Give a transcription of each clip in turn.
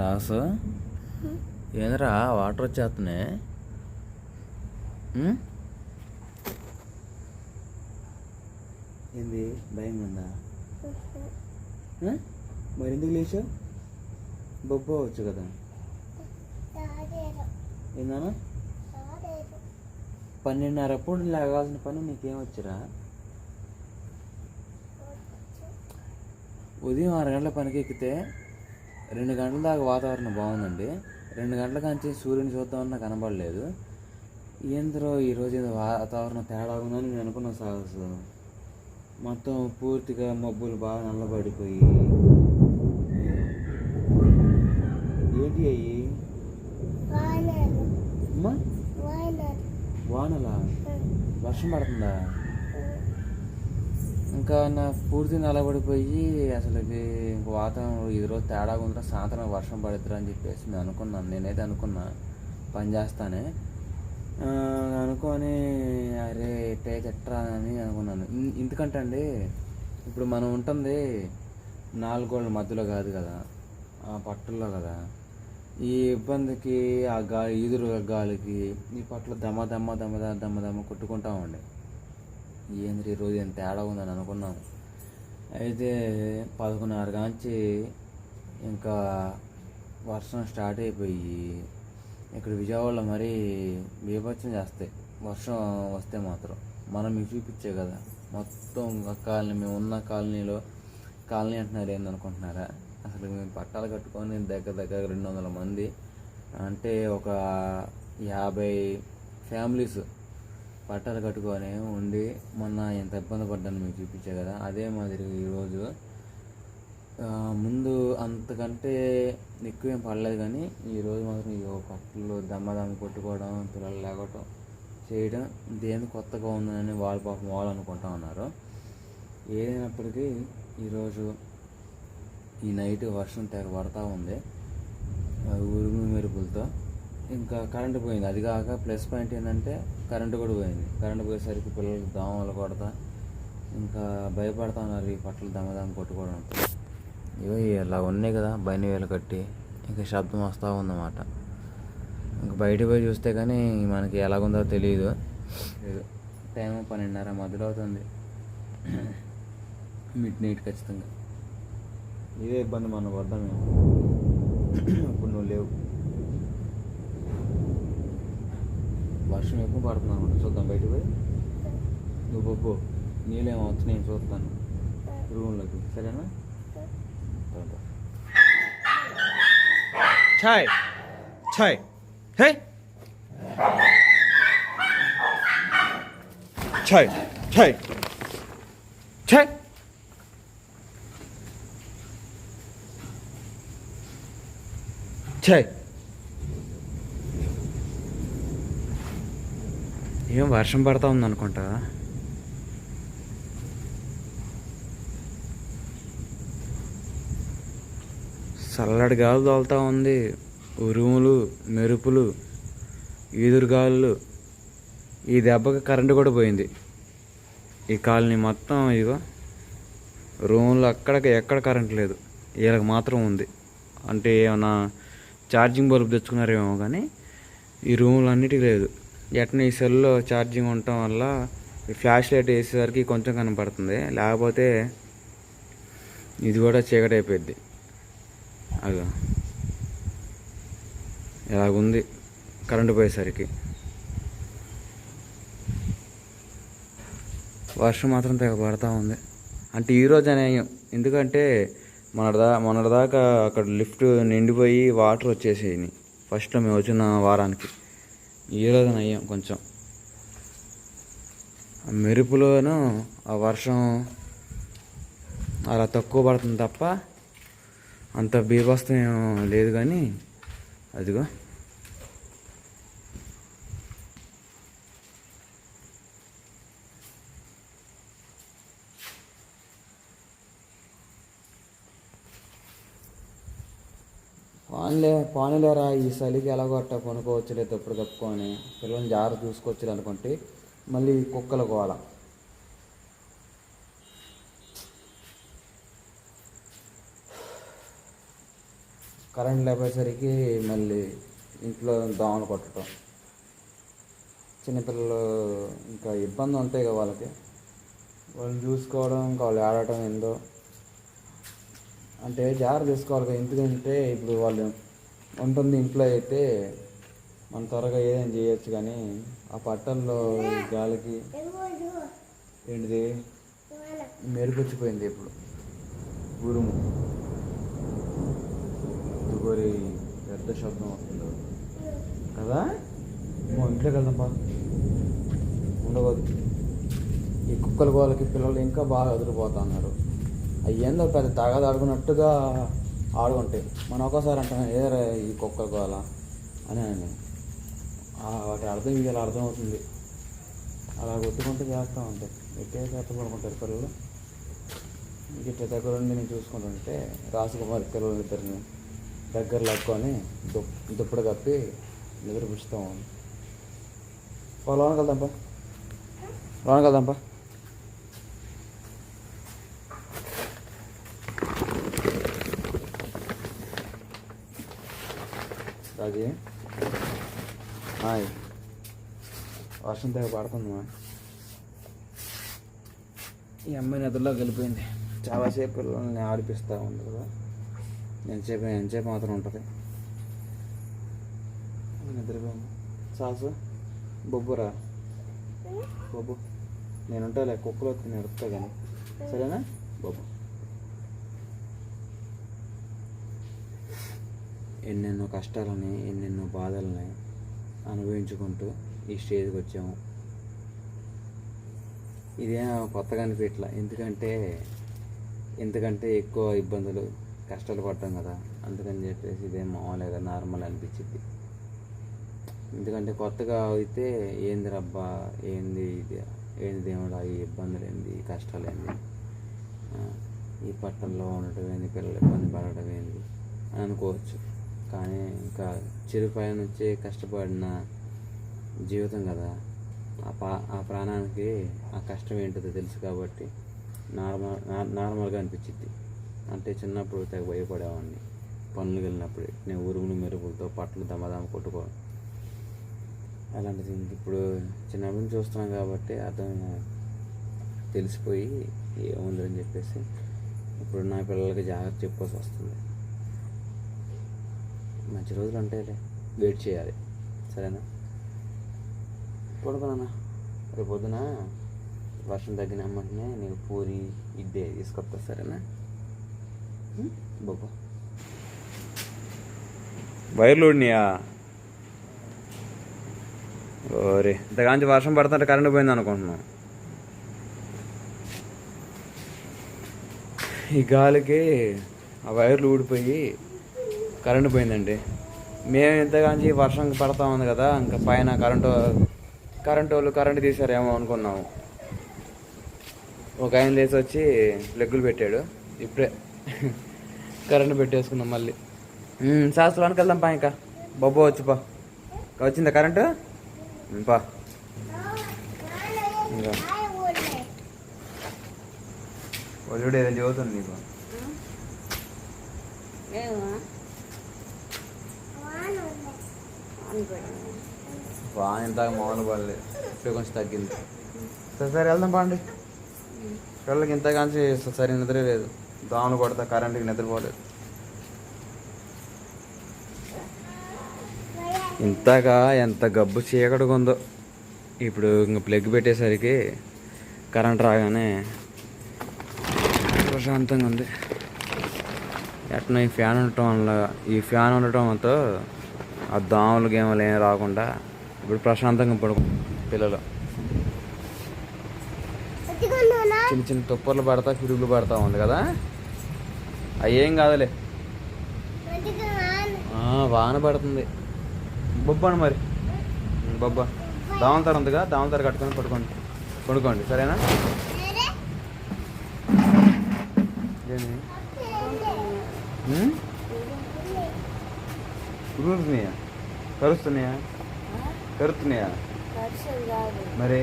Sauce ఏందిరా water వచ్చేస్తున్నాయి? ఏంది భయం ఉందా? మరి ఎందుకు లేచావు? బొబ్బు వచ్చు కదా. ఏందన్నా? పన్నెండున్నర అప్పుడు లేగాల్సిన పని నీకేం వచ్చురా? ఉదయం ఆరు గంటల పనికి ఎక్కితే రెండు గంటల దాకా వాతావరణం బాగుందండి. రెండు గంటల కాంచి సూర్యుని చూద్దామన్నా కనబడలేదు. ఏంద్రో ఈరోజు ఏదో వాతావరణం తేడా ఉందని నేను అనుకున్నా సాగసు మొత్తం పూర్తిగా మబ్బులు బాగా నల్లబడిపోయి. ఏంటి అయ్యి? వానలా. వర్షం పడుతుందా? ఇంకా నా పూర్తి నలబడిపోయి అసలు ఇంక వాతావరణం ఈరోజు రోజు తేడా ఉందా సాయంత్రం వర్షం పడుతుందని అని చెప్పేసి నేను అనుకున్నాను నేనైతే అనుకున్నా పని చేస్తానే. అనుకొని అరే ఎట్టయితే ఎట్రా అని అనుకున్నాను. ఎందుకంటే అండి ఇప్పుడు మనం ఉంటుంది నాలుగోళ్ళ మధ్యలో కాదు కదా ఆ పట్టుల్లో కదా ఈ ఇబ్బందికి ఆ గా ఈదురు గాలికి ఈ పట్ల దమ్మ దమ్మ దమ్మ దమ్మ దమ్మ దమ్మ కొట్టుకుంటామండి ఏంద్ర ఈరోజు ఎంత తేడా ఉందని అనుకున్నాం అయితే పదకొండున్నర కాంచి ఇంకా వర్షం స్టార్ట్ అయిపోయి ఇక్కడ విజయవాడలో మరీ బీభత్సం చేస్తాయి. వర్షం వస్తే మాత్రం మనం మీకు చూపించే కదా మొత్తం కాలనీ మేము ఉన్న కాలనీలో కాలనీ అంటున్నారు ఏందనుకుంటున్నారా అసలు మేము పట్టాలు కట్టుకొని దగ్గర దగ్గర రెండు వందల మంది అంటే ఒక యాభై ఫ్యామిలీస్ పట్టాలు కట్టుకొని ఉండి మొన్న ఎంత ఇబ్బంది పడ్డాను మీకు చూపించే కదా అదే మాదిరి ఈరోజు ముందు అంతకంటే ఎక్కువ ఏం పడలేదు కానీ ఈరోజు మాత్రం ఈ పట్లు దమ్మదమ్మ కొట్టుకోవడం పిల్లలు లేకపోవడం చేయడం దేని కొత్తగా ఉందని వాళ్ళు పాపం వాళ్ళు అనుకుంటా ఉన్నారు. ఏదైనప్పటికీ ఈరోజు ఈ నైట్ వర్షం తెగ పడతా ఉంది ఉరుము మెరుపులతో. ఇంకా కరెంటు పోయింది. అది కాక ప్లస్ పాయింట్ ఏంటంటే కరెంటు కూడా పోయింది. కరెంటు పోయేసరికి పిల్లలకి దోమలు కొడతా ఇంకా భయపడతా ఉన్నారు ఈ పట్టలు దమ్మదమ్మ కొట్టుకోవడంతో ఇవో ఇలా ఉన్నాయి కదా బయట వేలు కట్టి ఇంకా శబ్దం వస్తూ ఉందన్నమాట. ఇంకా బయట పోయి చూస్తే కానీ మనకి ఎలాగుందో తెలియదు లేదు. టైం పన్నెండున్నర మధ్యలో అవుతుంది. మిడ్ నైట్ ఖచ్చితంగా. ఇదే ఇబ్బంది మన పడ్డాం మేము. అప్పుడు నువ్వు లేవు. వర్షం ఎక్కువ పడుతుంది అనమాట చూద్దాం బయటకు పోయి నువ్వు బొబ్బు నీళ్ళేమో వచ్చి నేను చూస్తాను రూమ్లోకి సరేనా రా. Chai. Chai. Hey. Chai. Chai. Chai. ఏం వర్షం పడతా ఉందనుకుంటా? చల్లడి చల్లటి గాలి తోలుతా ఉంది. ఉరుములు మెరుపులు ఈదురుగాలు ఈ దెబ్బకి కరెంటు కూడా పోయింది. ఈ కాలనీ మొత్తం ఇదిగో రూమ్లో అక్కడికి ఎక్కడ కరెంట్ లేదు. వీళ్ళకి మాత్రం ఉంది. అంటే ఏమైనా ఛార్జింగ్ బల్బ్ తెచ్చుకున్నారేమో కానీ ఈ రూములు అన్నిటికీ లేదు. ఎట్న ఈ సెల్లో ఛార్జింగ్ ఉండటం వల్ల ఫ్లాష్ లైట్ వేసేసరికి కొంచెం కనపడుతుంది. లేకపోతే ఇది కూడా చీకటి అయిపోయింది అదో ఇలాగుంది కరెంటు పోయేసరికి. వర్షం మాత్రం తెగ పడతా ఉంది. అంటే ఈరోజు అనేయం ఎందుకంటే మొన్నటిదా మొన్నటిదాకా అక్కడ లిఫ్ట్ నిండిపోయి వాటర్ వచ్చేసేయి ఫస్ట్లో మేము వచ్చిన వారానికి. ఈ రోజున అయ్యాం కొంచెం. మెరుపులోనూ మెరుపులోను ఆ వర్షం అలా తక్కువ పడుతుంది తప్ప అంత బీభత్సం ఏం లేదు కానీ అదిగో. పాన్లే పానీలేరా ఈ చలికి ఎలా కొట్ట కొనుక్కోవచ్చులే తప్పుడు కప్పుకొని పిల్లల్ని జాగ్రత్త చూసుకోవచ్చు అనుకుంటే మళ్ళీ కుక్కల గోళ కరెంట్ లేకపోయేసరికి మళ్ళీ ఇంట్లో దోమలు కొట్టడం. చిన్నపిల్లలు ఇంకా ఇబ్బంది ఉంటాయి కదా వాళ్ళకి. వాళ్ళని చూసుకోవడం ఇంకా వాళ్ళు ఆడటం ఏందో. అంటే జాగ్రత్త తీసుకోవాలి కదా ఎందుకంటే ఇప్పుడు వాళ్ళు ఉంటుంది ఇంట్లో అయితే మనం త్వరగా ఏదైనా చేయొచ్చు కానీ ఆ పట్టణంలో గాలికి ఏంటిది? మెరుగుచ్చిపోయింది ఇప్పుడు. గురుము దుగోరి పెద్ద శబ్దం వస్తుంది. కదా? మా ఇంట్లోకి వెళ్దాంపా ఉండకూడదు ఈ కుక్కల గోలకి పిల్లలు ఇంకా బాగా ఎదురుపోతా ఉన్నారు. అయ్యేందో పెద్ద తగద ఆడుకున్నట్టుగా ఆడుకుంటాయి మనం ఒక్కోసారి అంటాం ఏదరా ఈ కుక్కల గోల అని అని. వాటి అర్థం ఇలా అర్థం అవుతుంది అలా కొట్టుకుంటూ చేస్తూ ఉంటాయి ఎట్టే చేత పడుకుంటారు పిల్లలు ఇట్లా దగ్గర ఉండి నేను చూసుకుంటుంటే రాసుకుమారి పిల్లలు ఇద్దరిని దగ్గర లాక్కొని దుప్ దుప్పుడు కప్పి నిద్రపుచ్చుతాం. ఓ లోనకి వెళ్దాంపా లోనకి వెళ్దాంపా రాజీ హాయ్. వర్షం తెగ పడుతుందమ్మా. ఈ అమ్మాయి నిద్రలోకి వెళ్ళిపోయింది. చాలాసేపు పిల్లల్ని ఆడిపిస్తూ ఉంది కదా. ఎంతసేపు ఎంతసేపు మాత్రం ఉంటుంది? నిద్రపోయింది. సాసు బొబ్బురా బొబ్బు. నేను ఉంటాలే కుక్కలో ఎడుతా కానీ సరేనా? బొబ్బు. ఎన్నెన్నో కష్టాలని ఎన్నెన్నో బాధలని అనుభవించుకుంటూ ఈ స్టేజ్కి వచ్చాము. ఇదే కొత్తగా అనిపించట్లా ఎందుకంటే ఎందుకంటే ఎక్కువ ఇబ్బందులు కష్టాలు పడ్డాం కదా. అందుకని చెప్పేసి ఇదే మామూలుగా నార్మల్ అనిపించింది. ఎందుకంటే కొత్తగా అయితే ఏంది రబ్బా ఏంది ఇది ఏంది దేవుడా ఈ ఇబ్బందులు ఏంది కష్టాలు ఏంది? ఈ పట్టణంలో ఉండటం ఏంది పిల్లలు ఇబ్బంది పడటం ఏంది అని అనుకోవచ్చు. కానీ ఇంకా చిరుపైన నుంచి కష్టపడిన జీవితం కదా. ఆ పా ఆ ప్రాణానికి ఆ కష్టం ఏంటిదో తెలుసు కాబట్టి నార్మల్ నార్మల్గా అనిపించింది అంటే చిన్నప్పుడు తెగ భయపడేవాడిని. పనులు వెళ్ళినప్పుడు నేను ఉరుములు మెరుగులతో పట్లు దమదమ కొట్టుకో అలాంటిది ఇప్పుడు చిన్నప్పటి నుంచి చూస్తున్నాం కాబట్టి అర్థం తెలిసిపోయి ఏముందని చెప్పేసి ఇప్పుడు నా పిల్లలకి జాగ్రత్త చెప్పాల్సి వస్తుంది. మంచి రోజులు ఉంటాయిలే వెయిట్ చేయాలి. సరేనా? పడుకున్నా రేపు పొద్దున వర్షం తగ్గిన వెంటనే నీకు పూరి ఇడ్డే తీసుకొస్తా సరేనా? బాబా వైర్లు ఊడినాయా? ఓరే ఇంతకాంచి వర్షం పడుతుంటే కరెంట్ పోయింది అనుకుంటున్నాం. ఈ గాలికి ఆ వైర్లు ఊడిపోయి కరెంటు పోయిందండి. మేము ఇంతగాంచి వర్షం పడతా ఉంది కదా ఇంకా పైన కరెంటు కరెంటు వాళ్ళు కరెంటు తీసారేమో అనుకున్నాము. ఒక ఆయన లేచి వచ్చి లెగ్గులు పెట్టాడు. ఇప్పుడే కరెంటు పెట్టేసుకున్నాం మళ్ళీ. శాస్త్రానికి వెళ్దాం పా ఇంకా. బొబ్బో వచ్చి పా. వచ్చిందా కరెంటు? పా. ఇంకా. ఒళ్ళుడు ఏదో చదువుతుంది నీకు. బాగా ఇంత మామూలు పడలేదు ఇప్పుడు కొంచెం తగ్గింది. సరే సరే వెళ్దాం బాండి పిల్లలకి ఇంతకాంచి సరి నిద్ర లేదు. దోమలు కొడతా కరెంట్కి నిద్రపోలేదు. ఇంతగా ఎంత గబ్బు చీకటిగా ఉందో ఇప్పుడు ఇంకా ప్లగ్ పెట్టేసరికి కరెంట్ రాగానే ప్రశాంతంగా ఉంది ఎట్లా ఈ ఫ్యాన్ ఉండటం వల్ల ఈ ఫ్యాన్ ఉండటంతో ఆ దోమలు గేమలు ఏం రాకుండా ఇప్పుడు ప్రశాంతంగా పడుకు పిల్లలు. చిన్న చిన్న తుప్పర్లు పడతా పిరుగులు పడతా ఉంది కదా? అవి ఏం కాదులే. వాన పడుతుంది. బొబ్బను మరి. బొబ్బ. దావనతారు ఉందిగా దావనతారు కట్టుకొని పడుకోండి. పడుకోండి. సరేనా ఏంది ఉమ్? ఉరుముతున్నాయా కరుస్తున్నాయా? కరుతున్నాయా? మరి?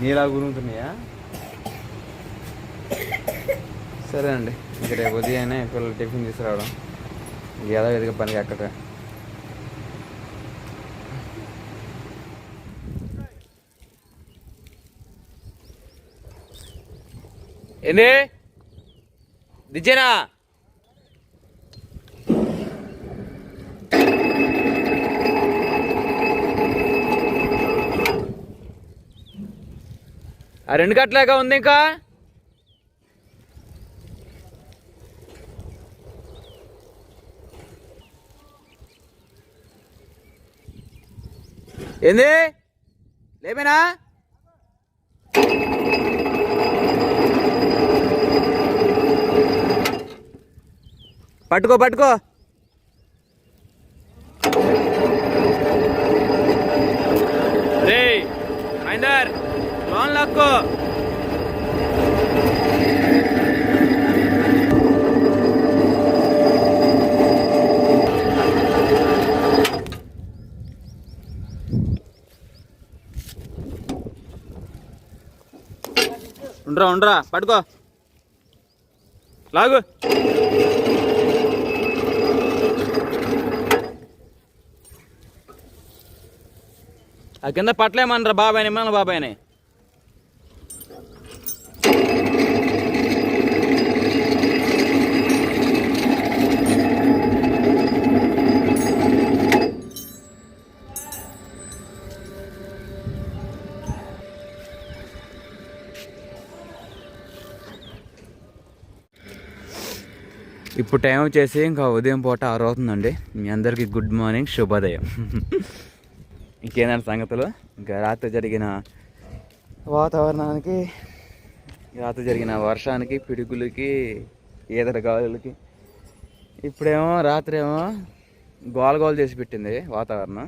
నీలా గురుగుతున్నాయా సరే అండి. ఇంక రేపు ఉదయాన్నే పిల్లలు టిఫిన్ తీసుకురావడం. ఏదో ఎదిగే పనికి ఎక్కడ ఏంది? దిచ్చేనా ఆ రెండు కట్టలేక ఉంది ఇంకా? ఏంది? లేమేనా పట్టుకో పట్టుకో రే మహేందర్ లోన్ ఉండరా ఉండరా పట్టుకో. లాగు. ఆ కింద పట్టలేమనరా బాబాయ్ మన బాబాయ్ని. ఇప్పుడు టైం వచ్చేసి ఇంకా ఉదయం పూట ఆరు అవుతుందండి. మీ అందరికీ గుడ్ మార్నింగ్ శుభోదయం. ఇంకేందంటే సంగతులు? ఇంకా రాత్రి జరిగిన వాతావరణానికి రాత్రి జరిగిన వర్షానికి పిడుగులకి ఈదర గాలులకి ఇప్పుడేమో రాత్రి ఏమో గోల గోల చేసి పెట్టింది వాతావరణం.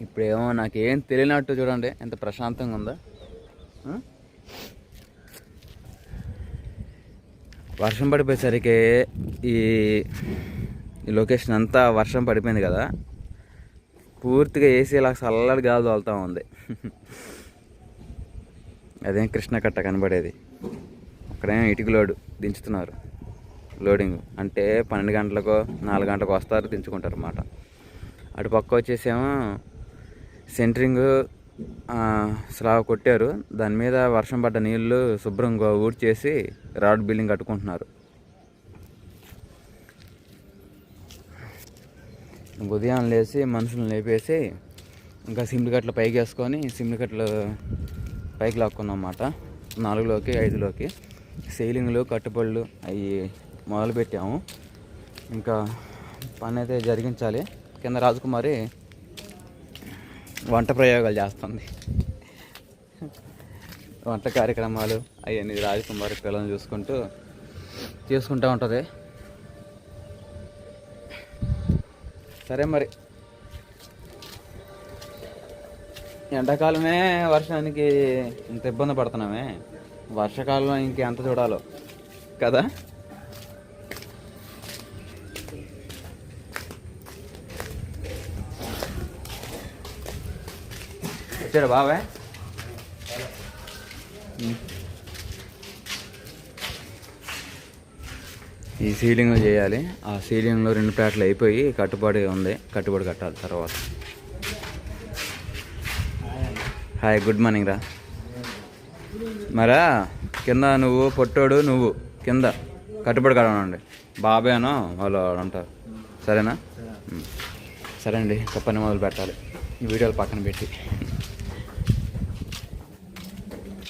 ఇప్పుడేమో నాకేం తెలియనట్టు చూడండి ఎంత ప్రశాంతంగా ఉందో ఆ? వర్షం పడిపోయేసరికి ఈ లొకేషన్ అంతా వర్షం పడిపోయింది కదా. పూర్తిగా ఏసీ ఇలా చల్లటి గాలి తోలుతూ ఉంది. అదేం కృష్ణ కట్ట కనబడేది. అక్కడేమో ఇటుక లోడు దించుతున్నారు. లోడింగ్ అంటే పన్నెండు గంటలకు నాలుగు గంటలకు వస్తారు దించుకుంటారు అన్నమాట. అటు పక్క వచ్చేసేమో సెంటరింగ్ స్లాబ్ కొట్టారు. దాని మీద వర్షం పడ్డ నీళ్ళు శుభ్రంగా ఊడ్చేసి రాడ్ బిల్డింగ్ కట్టుకుంటున్నారు. ఉదయం లేచి మనుషులను లేపేసి ఇంకా సిమ్లు కట్టలు పైకి వేసుకొని సిమ్లు కట్టలు పైకి లాక్కున్నాం అన్నమాట నాలుగులోకి ఐదులోకి సీలింగ్లు కట్టుబడులు అవి మొదలు పెట్టాము ఇంకా పని అయితే జరిగించాలి. కింద రాజకుమారి వంట ప్రయోగాలు చేస్తుంది. వంట కార్యక్రమాలు అవన్నీ రాజకుమారి పిల్లలను చూసుకుంటూ చేసుకుంటూ ఉంటుంది. సరే మరి. ఎండాకాలమే వర్షానికి ఇంత ఇబ్బంది పడుతున్నామే. వర్షాకాలం ఇంకెంత చూడాలో కదా? వచ్చాడు బాబాయ్ ఈ సీలింగ్ చేయాలి. ఆ సీలింగ్లో రెండు ప్లాట్లు అయిపోయి కట్టుబడి ఉంది. కట్టుబడి కట్టాలి తర్వాత. హాయ్ గుడ్ మార్నింగ్ రా. మరా కింద నువ్వు పొట్టోడు నువ్వు కింద కట్టుబడి కడవనండి. బాబాయ్నో వాళ్ళు అంటారు. సరేనా. సరే. అండి ఇంకా పని మొదలు పెట్టాలి. ఈ వీడియోలు పక్కన పెట్టి.